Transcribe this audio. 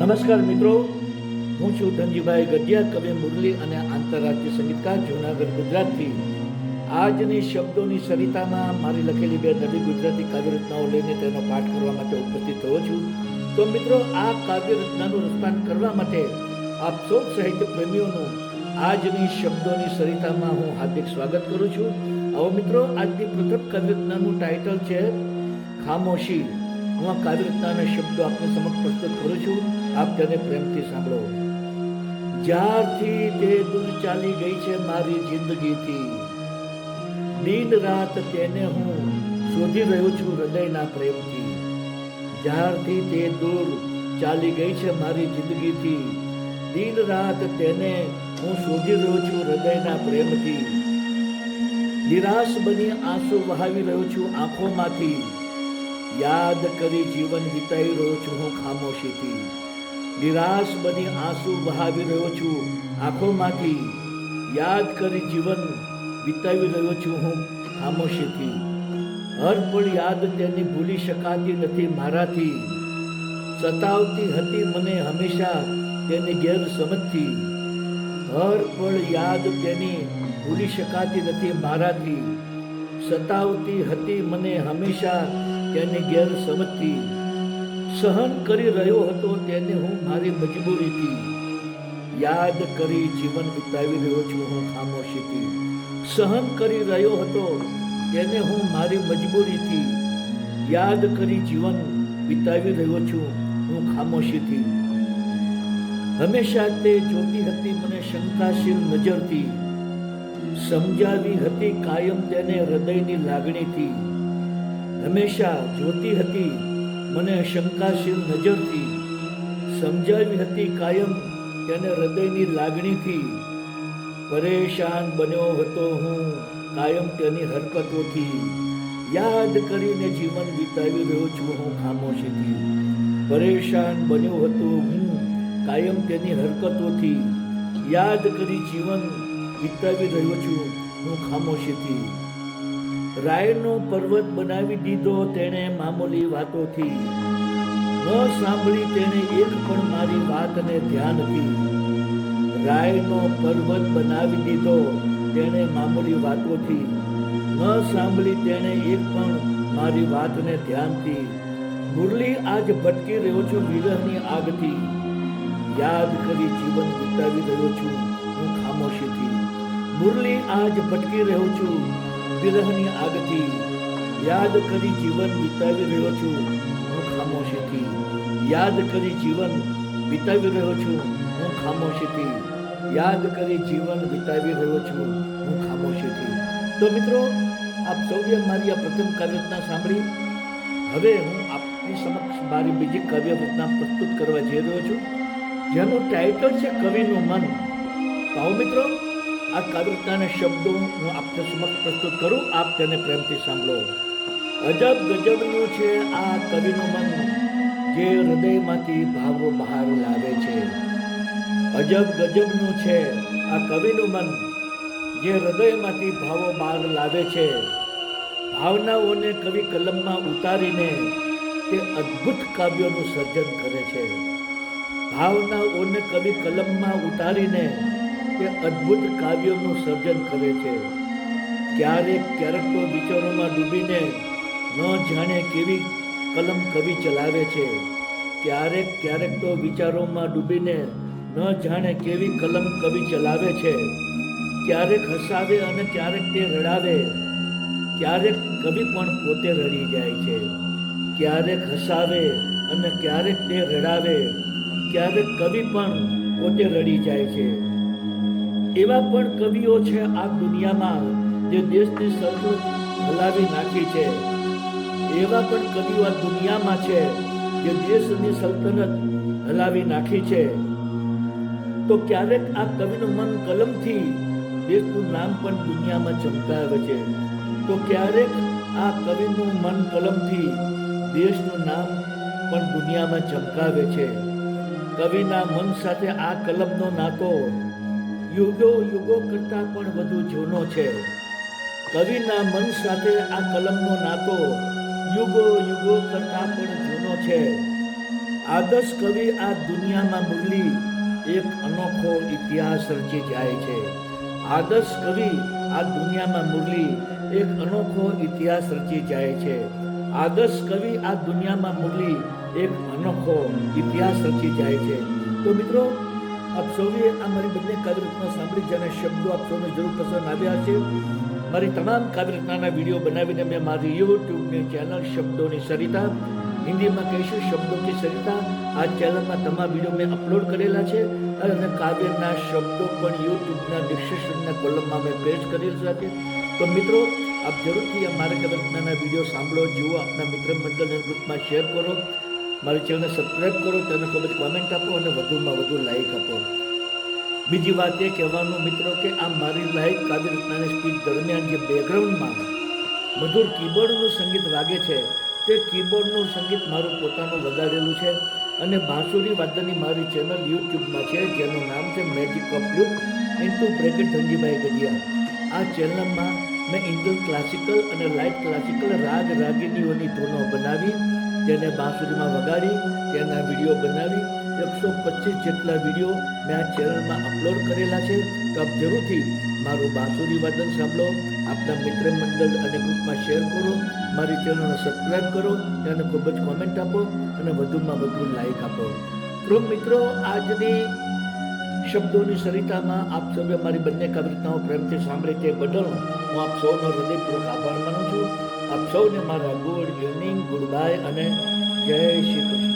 નમસ્કાર મિત્રો. હું છું ધનજીભાઈ ગઢિયા, કવિ મુરલી અને આંતરરાષ્ટ્રીય સંગીતકાર, જૂનાગઢ, ગુજરાતથી. આજની શબ્દોની સરિતામાં મારી લખેલી બે નવી ગુજરાતી કાવ્યરચનાઓ લઈને તેનો પાઠ કરવા માટે ઉપસ્થિત થયો છું. તો મિત્રો, આ કાવ્યરચનાનું રસ્તાન કરવા માટે આપ સૌ સાહિત્ય પ્રેમીઓનું આજની શબ્દોની સરિતામાં હું હાર્દિક સ્વાગત કરું છું. હવે મિત્રો, આજની પ્રથમ કાવ્યરચનાનું ટાઇટલ છે, ખામોશી હું આ કાવ્યરચનાના શબ્દો આપને સમક્ષ પ્રસ્તુત કરું છું. આપ તેને પ્રેમથી સાંભળો. જ્યારથી તે દૂર ચાલી ગઈ છે મારી જિંદગીથી, દિન રાત તેને હું શોધી રહ્યો છું હૃદયના પ્રેમથી. જ્યારથી તે દૂર ચાલી ગઈ છે મારી જિંદગીથી, દિન રાત તેને હું શોધી રહ્યો છું હૃદયના પ્રેમથી. નિરાશ બની આંસુ વહાવી રહ્યો છું આંખોમાંથી. યાદ કરી જીવન વિતાવી રહ્યો છું હું ખામોશીથી. નિરાશ બની આંસુ વહાવી રહ્યો છું, આંખોમાંથી યાદ કરી જીવન વિતાવી રહ્યો છું હું ખામોશીથી. હર પણ યાદ તેની ભૂલી શકાતી નથી મારાથી. સતાવતી હતી મને હંમેશા તેની ગેરસમજથી. હર પળ યાદ તેની ભૂલી શકાતી નથી મારાથી. સતાવતી હતી મને હંમેશા તેની ગેરસમજથી. સહન કરી રહ્યો હતો તેને હું મારી મજબૂરીથી યાદ કરી જીવન વિતાવી રહ્યો છું, હું ખામોશીથી. સહન કરી રહ્યો હતો તેને હું મારી મજબૂરીથી યાદ કરી જીવન વિતાવી રહ્યો છું, હું ખામોશીથી. હંમેશા તે જોતી હતી મને શંકાશીલ નજરથી. સમજાવી હતી કાયમ તેને હૃદયની લાગણીથી. હંમેશા જોતી હતી મને શંકાશીલ નજરથી સમજાવી હતી કાયમ તેને હૃદયની લાગણીથી. પરેશાન બન્યો હતો હું કાયમ તેની હરકતોથી. યાદ કરીને જીવન વિતાવી રહ્યો છું હું ખામોશીથી. પરેશાન બન્યો હતો હું કાયમ તેની હરકતોથી. યાદ કરી જીવન વિતાવી રહ્યો છું હું ખામોશીથી. રાયનો પર્વત બનાવી દીધો તેણે મામૂલી વાતોથી. ન સાંભળી તેણે એક પણ મારી વાતને ધ્યાનથી રાયનો પર્વત બનાવી દીધો તેણે મામૂલી વાતોથી. ન સાંભળી તેણે એક પણ મારી વાતને ધ્યાનથી. મુરલી આજ ભટકી રહ્યો છું વિરહની આગથી. યાદ કરી જીવન વિતાવી રહ્યો છું હું ખામોશીથી. મુરલી આજ ભટકી રહ્યો છું વિરહની આગથી યાદ કરી જીવન વિતાવી રહ્યો છું હું ખામોશીથી. યાદ કરી જીવન વિતાવી રહ્યો છું હું ખામોશીથી. યાદ કરી જીવન વિતાવી રહ્યો છું હું ખામોશીથી. તો મિત્રો, આપ સૌએ મારી આ પ્રથમ કાવ્યરચના સાંભળી. હવે હું આપની સમક્ષ મારી બીજી કાવ્યરચના પ્રસ્તુત કરવા જઈ રહ્યો છું. જેનું ટાઇટલ છે કવિનું મન. આવો મિત્રો આ કાવ્યતાના શબ્દો હું આપને સમક્ષ પ્રસ્તુત કરું. આપ તેને પ્રેમથી સાંભળો. અજબ ગજબનું છે આ કવિનું મન, જે હૃદયમાંથી ભાવો બહાર લાવે છે. અજબ ગજબનું છે આ કવિનું મન, જે હૃદયમાંથી ભાવો બહાર લાવે છે. ભાવનાઓને કવિ કલમમાં ઉતારીને તે અદ્ભુત કાવ્યોનું સર્જન કરે છે. ભાવનાઓને કવિ કલમમાં ઉતારીને તે અદ્ભુત કાવ્યોનું સર્જન કરે છે. ક્યારેક ક્યારેક તો વિચારોમાં ડૂબીને ન જાણે કેવી કલમ કવિ ચલાવે છે. ક્યારેક ક્યારેક તો વિચારોમાં ડૂબીને ન જાણે કેવી કલમ કવિ ચલાવે છે. ક્યારેક હસાવે અને ક્યારેક તે રડાવે. ક્યારેક કવિ પણ પોતે રડી જાય છે. ક્યારેક હસાવે અને ક્યારેક તે રડાવે. ક્યારેક કવિ પણ પોતે રડી જાય છે. એવા પણ કવિઓ છે આ દુનિયામાં જે દેશની સરહદ હલાવી નાખી છે. એવા પણ કવિઓ આ દુનિયામાં છે જે દેશની સલ્તનત હલાવી નાખી છે. તો ક્યારેક આ કવિનું મન કલમથી દેશનું નામ પણ દુનિયામાં ચમકાવે છે. તો ક્યારેક આ કવિનું મન કલમથી દેશનું નામ પણ દુનિયામાં ચમકાવે છે. કવિના મન સાથે આ કલમનો નાતો યુગો યુગો કરતાં પણ વધુ જૂનો છે. કવિના મન સાથે આ કલમનો નાતો યુગો યુગો કરતાં પણ જૂનો છે. આદર્શ કવિ આ દુનિયામાં મુરલી એક અનોખો ઇતિહાસ રચી જાય છે. આદર્શ કવિ આ દુનિયામાં મુરલી એક અનોખો ઇતિહાસ રચી જાય છે. આદર્શ કવિ આ દુનિયામાં મુરલી એક અનોખો ઇતિહાસ રચી જાય છે. તો મિત્રો આપ સૌએ આ મારી બંને કાવ્યરચના સાંભળી અને શબ્દો આપ સૌને જરૂર પસંદ આવ્યા છે. મારી તમામ કાવ્યરચનાના વીડિયો બનાવીને મેં મારી યુટ્યુબની ચેનલ શબ્દોની સરિતા, હિન્દીમાં કહીશું શબ્દોની સરિતા. આ ચેનલમાં તમામ વીડિયો મેં અપલોડ કરેલા છે અને કાવ્યના શબ્દો પણ યુટ્યુબના ડિસ્ક્રિપ્શનના કોલમમાં મેં પેસ્ટ કરેલ છે તો મિત્રો, આપ જરૂરથી આ મારા કાવ્યરચનાના વીડિયો સાંભળો, જુઓ, આપના મિત્ર મંડળ ગ્રુપમાં શેર કરો. મારી ચેનલને સબસ્ક્રાઈબ કરો તેને ખૂબ જ કોમેન્ટ આપો અને વધુમાં વધુ લાઇક આપો. બીજી વાત એ કહેવાનું મિત્રો કે આ મારી લાઈવ કાવ્ય રચનાની સ્પીચ દરમિયાન જે બેકગ્રાઉન્ડમાં મધુર કીબોર્ડનું સંગીત વાગે છે, તે કીબોર્ડનું સંગીત મારું પોતાનું વગાડેલું છે અને બાંસુરી વાદનની મારી ચેનલ યુટ્યુબમાં છે, જેનું નામ છે magic of Luke into bracket Dhanjibhai Gadhiya. આ ચેનલમાં મેં ઇન્ડિયન ક્લાસિકલ અને લાઇટ ક્લાસિકલ રાગ રાગિનીઓની ધૂનો બનાવી તેને બાંસુરીમાં વગાડી, તેના વીડિયો બનાવી, એકસો પચીસ જેટલા વીડિયો મેં આ ચેનલમાં અપલોડ કરેલા છે. તો આપ જરૂરથી મારું બાંસુરી વાદન સાંભળો, આપના મિત્ર મંડળ અને ગ્રુપમાં શેર કરો, મારી ચેનલને સબસ્ક્રાઈબ કરો તેને ખૂબ જ કોમેન્ટ આપો, અને વધુમાં વધુ લાઈક આપો. તો મિત્રો, આજની શબ્દોની સરિતામાં આપ સૌએ મારી બંને કવિતાઓ પ્રેમથી સાંભળી તે બદલ હું આપ સૌનો હૃદયપૂર્વક આભાર માનું છું. આપ સૌને મારા ગુડ ઇવનિંગ ગુડ બાય અને જય શ્રી કૃષ્ણ.